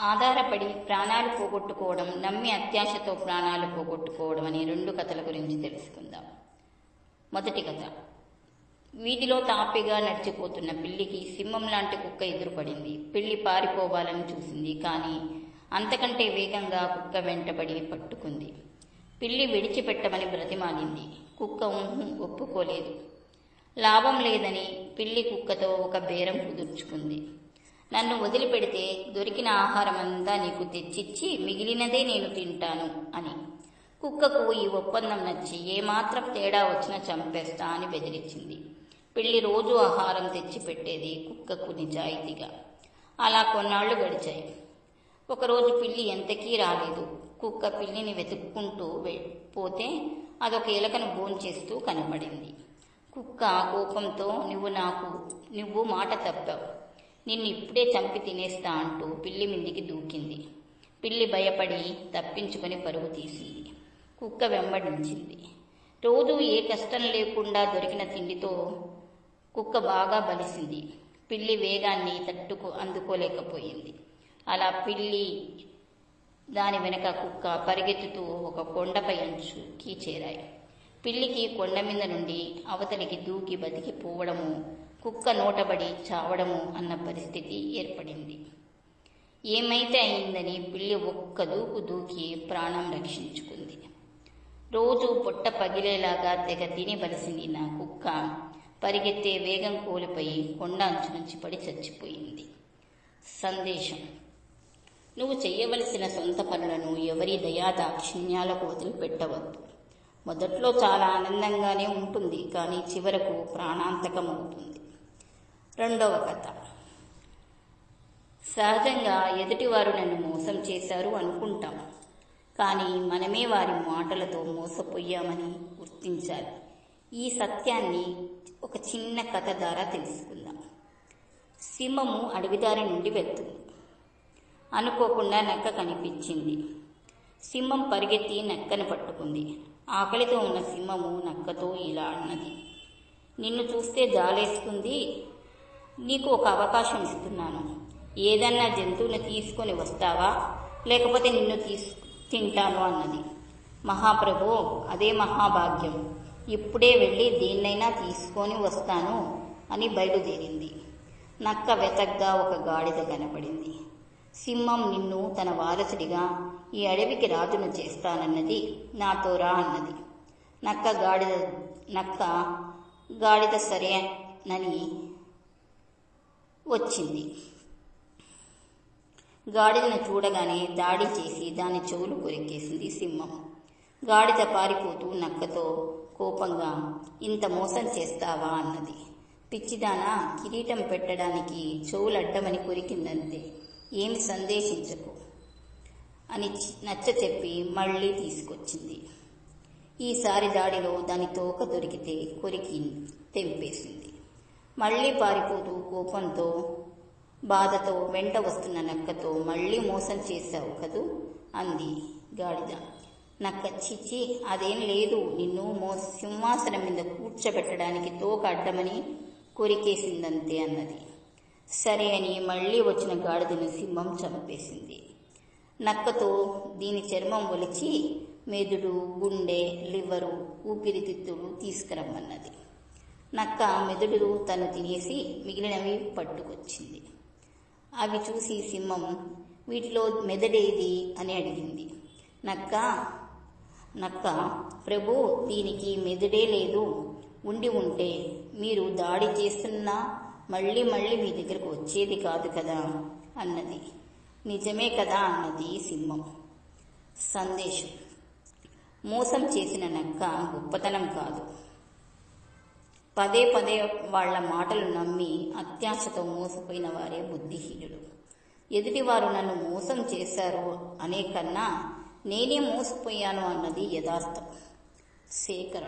ఆధారపడి ప్రాణాలు పోగొట్టుకోవడం నమ్మి అత్యాశతో ప్రాణాలు పోగొట్టుకోవడం అనే రెండు కథల గురించి తెలుసుకుందాం. మొదటి కథ. వీధిలో తాపిగా నడిచిపోతున్న పిల్లికి సింహం లాంటి కుక్క ఎదురుపడింది. పిల్లి పారిపోవాలని చూసింది కానీ అంతకంటే వేగంగా కుక్క వెంటబడి పట్టుకుంది. పిల్లి విడిచిపెట్టమని బ్రతిమాలింది. కుక్క ఒప్పుకోలేదు. లాభం లేదని పిల్లి కుక్కతో ఒక బేరం కుదుర్చుకుంది. నన్ను వదిలిపెడితే దొరికిన ఆహారం అంతా నీకు తెచ్చిచ్చి మిగిలినదే నేను తింటాను అని. కుక్కకు ఈ ఒప్పందం నచ్చి ఏమాత్రం తేడా వచ్చినా చంపేస్తా అని బెదిరించింది. పిల్లి రోజు ఆహారం తెచ్చి పెట్టేది కుక్కకు నిజాయితీగా. అలా కొన్నాళ్ళు గడిచాయి. ఒకరోజు పిల్లి ఎంతకీ రాలేదు. కుక్క పిల్లిని వెతుక్కుంటూ పోతే అదొక ఎలకను భోంచేస్తూ కనబడింది. కుక్క కోపంతో నువ్వు నాకు నువ్వు మాట తప్పావు. నిన్ను ఇప్పుడే చంపి తినేస్తా అంటూ పిల్లి మీదికి దూకింది. పిల్లి భయపడి తప్పించుకొని పరుగు తీసింది. కుక్క వెంబడించింది రోజు ఏ కష్టం లేకుండా దొరికిన తిండితో కుక్క బాగా బలిసింది. పిల్లి వేగాన్ని తట్టుకు అందుకోలేకపోయింది. అలా పిల్లి దాని వెనక కుక్క పరిగెత్తుతూ ఒక కొండపై అంచుకి చేరాయి. పిల్లికి కొండ మీద నుండి అవతలికి దూకి బతికి పోవడము కుక్క నోటబడి చావడము అన్న పరిస్థితి ఏర్పడింది. ఏమైతే అయిందని పిల్లి ఒక్క దూకు దూకి ప్రాణం రక్షించుకుంది. రోజు పొట్ట పగిలేలాగా తెగ తిని బలిసింది నా కుక్క. పరిగెత్తే వేగం కోల్పోయి కొండ అంచు నుంచి పడి చచ్చిపోయింది. సందేశం. నువ్వు చేయవలసిన సొంత పనులను ఎవరి దయాదాక్షిణ్యాలకు వదిలిపెట్టవద్దు మొదట్లో చాలా ఆనందంగానే ఉంటుంది కానీ చివరకు ప్రాణాంతకమవుతుంది. రెండవ కథ. సహజంగా ఎదుటివారు నన్ను మోసం చేశారు అనుకుంటాం. కానీ మనమే వారి మాటలతో మోసపోయామని గుర్తించాలి. ఈ సత్యాన్ని ఒక చిన్న కథ ద్వారా తెలుసుకుందాం. సింహము అడవిదారి నుండి వెళ్తుంది. అనుకోకుండా నక్క కనిపించింది. సింహం పరిగెత్తి నక్కను పట్టుకుంది. ఆకలితో ఉన్న సింహము నక్కతో ఇలా అన్నది. నిన్ను చూస్తే జాలేస్తుంది నీకు ఒక అవకాశం ఇస్తున్నాను. ఏదన్నా జంతువుని తీసుకొని వస్తావా? లేకపోతే నిన్ను తీసు తింటాను అన్నది. మహాప్రభు అదే మహాభాగ్యం. ఇప్పుడే వెళ్ళి దేన్నైనా తీసుకొని వస్తాను అని బయలుదేరింది. నక్క వెతగ్గా ఒక గాడిద కనపడింది. సింహం నిన్ను తన వారసుడిగా ఈ అడవికి రాజును చేస్తానన్నది నాతో రా అన్నది. నక్క గాడిద నక్క గాడిద సరే నని వచ్చింది. గాడిదను చూడగానే దాడి చేసి దాని చెవులు కొరికేసింది సింహం. గాడిద పారిపోతూ నక్కతో కోపంగా ఇంత మోసం చేస్తావా? అన్నది. పిచ్చిదానా కిరీటం పెట్టడానికి చెవులు అడ్డమని కొరికిందంతే. ఏమి సందేశించకు అని నచ్చ చెప్పి మళ్ళీ తీసుకొచ్చింది. ఈసారి దాడిలో దాని తోక దొరికితే కొరికి తెంపేసింది. మళ్ళీ పారిపోతూ కోపంతో బాధతో వెంట వస్తున్న నక్కతో మళ్ళీ మోసం చేశావు కదూ? అంది గాడిద. నక్క చిచ్చి అదేం లేదు. నిన్ను మో సింహాసనం మీద కూర్చోబెట్టడానికి తోక అడ్డమని కొరికేసిందంతే అన్నది. సరే అని మళ్ళీ వచ్చిన గాడిదను సింహం చంపేసింది. నక్కతో దీని చర్మం ఒలిచి మెదుడు గుండె లివరు ఊపిరితిత్తులు తీసుకురమ్మన్నది. నక్క మెదడులు తను తినేసి మిగిలినవి పట్టుకొచ్చింది. అవి చూసి సింహం వీటిలో మెదడేది? అని అడిగింది. నక్క నక్క ప్రభు దీనికి మెదడే లేదు. ఉండి ఉంటే మీరు దాడి చేస్తున్నా మళ్ళీ మళ్ళీ మీ దగ్గరకు వచ్చేది కాదు కదా? అన్నది. నిజమే కదా అన్నది సింహం. సందేశం. మోసం చేసిన నక్క గొప్పతనం కాదు. పదే పదే వాళ్ళ మాటలు నమ్మి అత్యాశతో మోసపోయిన వారే బుద్ధిహీనులు. ఎదుటివారు నన్ను మోసం చేశారు అనే కన్నా నేనే మోసపోయాను అన్నది యథార్థం. సేకరణ